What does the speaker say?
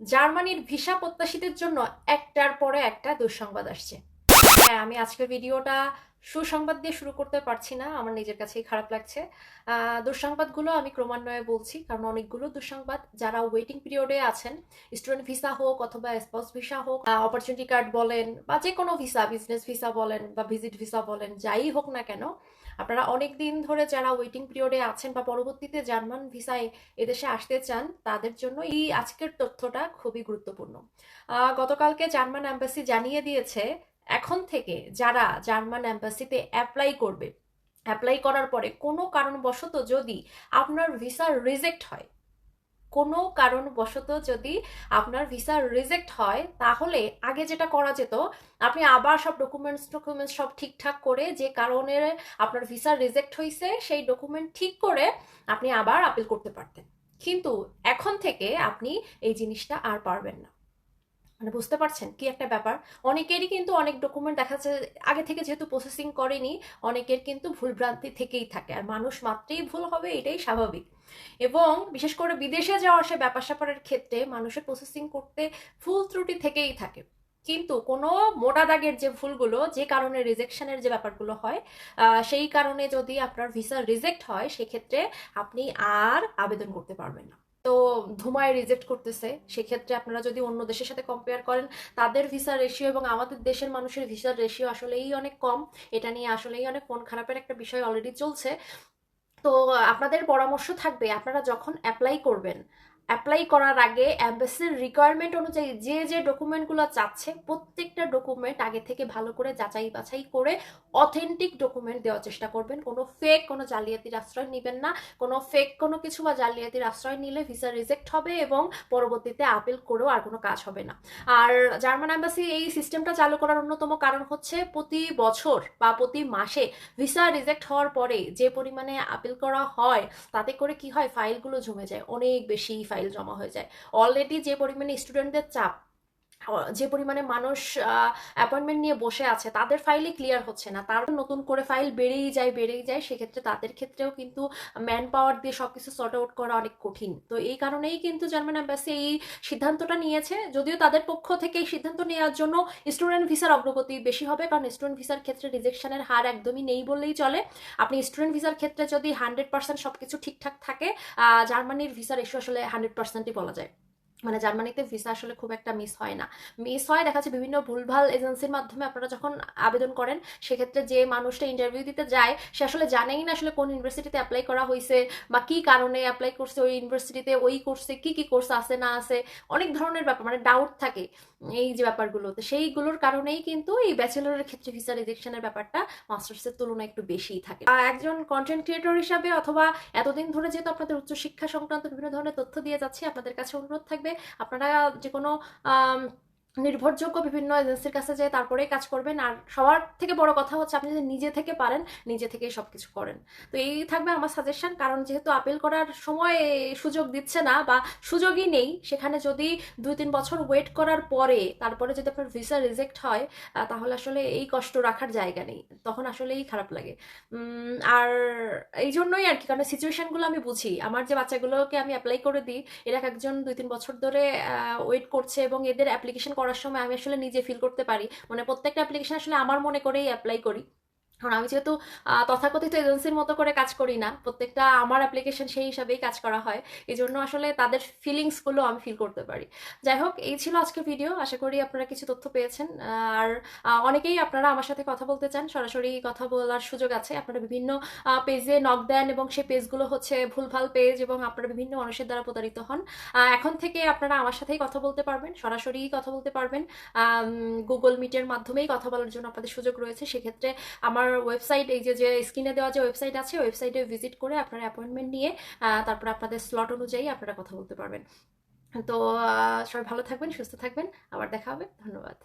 জার্মানির ভিসা প্রত্যাশীদের জন্য একটার পরে একটা দুঃসংবাদ আসছে। হ্যাঁ আমি আজকের ভিডিওটা সুসংবাদ দিয়ে শুরু করতে পারছি না, আমার নিজের কাছেই খারাপ লাগছে। দুঃসংবাদগুলো আমি ক্রমান্বয়ে বলছি, কারণ অনেকগুলো দুঃসংবাদ যারা ওয়েটিং পিরিয়ডে আছেন স্টুডেন্ট ভিসা হোক অথবা স্পাউস ভিসা হোক অপরচুনিটি কার্ড বলেন বা যে কোনো ভিসা বিজনেস ভিসা বলেন বা ভিজিট ভিসা বলেন, যাই হোক না কেন, আপনারা অনেক দিন ধরে যারা ওয়েটিং পিরিয়ডে আছেন বা পরবর্তীতে জার্মান ভিসায় এদেশে আসতে চান, তাদের জন্য এই আজকের তথ্যটা খুবই গুরুত্বপূর্ণ। গতকালকে জার্মান অ্যাম্বাসি জানিয়ে দিয়েছে এখন থেকে যারা জার্মান অ্যাম্বাসিতে অ্যাপ্লাই করবে অ্যাপ্লাই করার পরে কোনো কারণবশত যদি আপনার ভিসা রিজেক্ট হয়, কোনো কারণবশত যদি আপনার ভিসা রিজেক্ট হয়, তাহলে আগে যেটা করা যেত, আপনি আবার সব ডকুমেন্টস ডকুমেন্টস সব ঠিকঠাক করে যে কারণে আপনার ভিসা রিজেক্ট হয়েছে সেই ডকুমেন্ট ঠিক করে আপনি আবার আপিল করতে পারতেন। কিন্তু এখন থেকে আপনি এই জিনিসটা আর পারবেন না। মানে বুঝতে পারছেন কি একটা ব্যাপার? অনেকেরই কিন্তু অনেক ডকুমেন্ট দেখা যাচ্ছে আগে থেকে যেহেতু প্রসেসিং করেনি, অনেকের কিন্তু ভুলভ্রান্তি থেকেই থাকে। আর মানুষ মাত্রেই ভুল হবে, এটাই স্বাভাবিক। এবং বিশেষ করে বিদেশে যাওয়ার সে ব্যাপার স্যাপারের ক্ষেত্রে মানুষের প্রসেসিং করতে ভুল ত্রুটি থেকেই থাকে। কিন্তু কোনো মোটা দাগের যে ভুলগুলো, যে কারণে রিজেকশনের যে ব্যাপারগুলো হয় সেই কারণে যদি আপনার ভিসা রিজেক্ট হয়, সেক্ষেত্রে আপনি আর আবেদন করতে পারবেন না। তো ধুমায় রিজেক্ট করতেছে। সেক্ষেত্রে আপনারা যদি অন্য দেশের সাথে কম্পেয়ার করেন, তাদের ভিসা রেশিও এবং আমাদের দেশের মানুষের ভিসার রেশিও আসলেই অনেক কম। এটা নিয়ে আসলেই অনেক মন খারাপের একটা বিষয় অলরেডি চলছে। তো আপনাদের পরামর্শ থাকবে, আপনারা যখন অ্যাপ্লাই করবেন অ্যাপ্লাই করার আগে অ্যাম্বাসির রিকোয়ারমেন্ট অনুযায়ী যে যে ডকুমেন্টগুলো চাচ্ছে, প্রত্যেকটা ডকুমেন্ট আগে থেকে ভালো করে যাচাই বাছাই করে অথেন্টিক ডকুমেন্ট দেওয়ার চেষ্টা করবেন। কোনো ফেক কোনো জালিয়াতির আশ্রয় নেবেন না। কোনো ফেক কোনো কিছু বা জালিয়াতির আশ্রয় নিলে ভিসা রিজেক্ট হবে এবং পরবর্তীতে আপিল করেও আর কোনো কাজ হবে না। আর জার্মান অ্যাম্বাসি এই সিস্টেমটা চালু করার অন্যতম কারণ হচ্ছে প্রতি বছর বা প্রতি মাসে ভিসা রিজেক্ট হওয়ার পরে যে পরিমাণে আপিল করা হয়, তাতে করে কি হয়? ফাইলগুলো জমে যায়। অনেক বেশি ফাইল জমা হয়ে যায়। অলরেডি যে পরিমাণে স্টুডেন্টদের চাপ যে পরিমাণে মানুষ অ্যাপয়েন্টমেন্ট নিয়ে বসে আছে, তাদের ফাইলই ক্লিয়ার হচ্ছে না। তার নতুন করে ফাইল বেড়েই যায় বেড়েই যায়, সেক্ষেত্রে তাদের ক্ষেত্রেও কিন্তু ম্যান পাওয়ার দিয়ে সবকিছু সর্ট আউট করা অনেক কঠিন। তো এই কারণেই কিন্তু জার্মান অ্যাম্বাসি এই সিদ্ধান্তটা নিয়েছে, যদিও তাদের পক্ষ থেকে এই সিদ্ধান্ত নেওয়ার জন্য স্টুডেন্ট ভিসার অগ্রগতি বেশি হবে, কারণ স্টুডেন্ট ভিসার ক্ষেত্রে রিজেকশনের হার একদমই নেই বললেই চলে। আপনি স্টুডেন্ট ভিসার ক্ষেত্রে যদি হান্ড্রেড পার্সেন্ট সবকিছু ঠিকঠাক থাকে জার্মানির ভিসার ইস্যু আসলে হান্ড্রেড পার্সেন্টই বলা যায়। মানে জার্মানিতে ভিসা আসলে খুব একটা মিস হয় না। মিস হয়, দেখা যাচ্ছে বিভিন্ন ভুলভাল এজেন্সির মাধ্যমে আপনারা যখন আবেদন করেন, সেক্ষেত্রে যে মানুষটা ইন্টারভিউ দিতে যায়, সে আসলে জানেই না আসলে কোন ইউনিভার্সিটিতে অ্যাপ্লাই করা হয়েছে বা কি কারণে অ্যাপ্লাই করছে ওই ইউনিভার্সিটিতে ওই কোর্সে কি কি কোর্স আছে, না আছে, অনেক ধরনের ব্যাপার মানে ডাউট থাকে এই যে ব্যাপারগুলো তো সেইগুলোর কারণেই কিন্তু এই ব্যাচেলরের ক্ষেত্রে ভিসা রিজেকশনের ব্যাপারটা মাস্টার্সের তুলনায় একটু বেশিই থাকে। একজন কন্টেন্ট ক্রিয়েটর হিসাবে অথবা এতদিন ধরে যেহেতু আপনাদের উচ্চশিক্ষা সংক্রান্ত বিভিন্ন ধরনের তথ্য দিয়ে যাচ্ছে, আপনাদের কাছে অনুরোধ থাকবে আপনারা যে কোনো আম, নির্ভরযোগ্য বিভিন্ন এজেন্সির কাছে যেয়ে তারপরেই কাজ করবেন। আর সবার থেকে বড় কথা হচ্ছে আপনি যদি নিজে থেকে পারেন, নিজে থেকেই সব কিছু করেন। তো এই থাকবে আমার সাজেশন কারণ যেহেতু আপিল করার সময় সুযোগ দিচ্ছে না বা সুযোগই নেই, সেখানে যদি দুই তিন বছর ওয়েট করার পরে তারপরে যদি আপনার ভিসা রিজেক্ট হয় তাহলে আসলে এই কষ্ট রাখার জায়গা নেই। তখন আসলেই খারাপ লাগে। আর এই জন্যই আর কি, কারণ সিচুয়েশনগুলো আমি বুঝি। আমার যে বাচ্চাগুলোকে আমি অ্যাপ্লাই করে দিই, এরা একজন দুই তিন বছর ধরে ওয়েট করছে এবং এদের অ্যাপ্লিকেশন করার সময় আমি আসলে নিজে ফিল করতে পারি। মানে প্রত্যেকটা অ্যাপ্লিকেশন আসলে আমার মনে করেই অ্যাপ্লাই করি। কারণ আমি যেহেতু তথাকথিত এজেন্সির মতো করে কাজ করি না, প্রত্যেকটা আমার অ্যাপ্লিকেশন সেই হিসাবেই কাজ করা হয়। এই জন্য আসলে তাদের ফিলিংসগুলো আমি ফিল করতে পারি। যাই হোক, এই ছিল আজকের ভিডিও আশা করি আপনারা কিছু তথ্য পেয়েছেন। আর অনেকেই আপনারা আমার সাথে কথা বলতে চান। সরাসরি কথা বলার সুযোগ আছে। আপনারা বিভিন্ন পেজে নক দেন এবং সেই পেজগুলো হচ্ছে ভুলভাল পেজ এবং আপনারা বিভিন্ন মানুষের দ্বারা প্রতারিত হন। এখন থেকে আপনারা আমার সাথেই কথা বলতে পারবেন। সরাসরি কথা বলতে পারবেন। গুগল মিটের মাধ্যমেই কথা বলার জন্য আপনাদের সুযোগ রয়েছে। সেক্ষেত্রে আমার ওয়েবসাইট এই যে যে স্ক্রিনে দেওয়া যে ওয়েবসাইট আছে ওয়েবসাইটে ভিজিট করে আপনারা অ্যাপয়েন্টমেন্ট নিয়ে তারপর আপনাদের স্লট অনুযায়ী আপনারা কথা বলতে পারবেন। তো সবাই ভালো থাকবেন, সুস্থ থাকবেন। আবার দেখা হবে। ধন্যবাদ।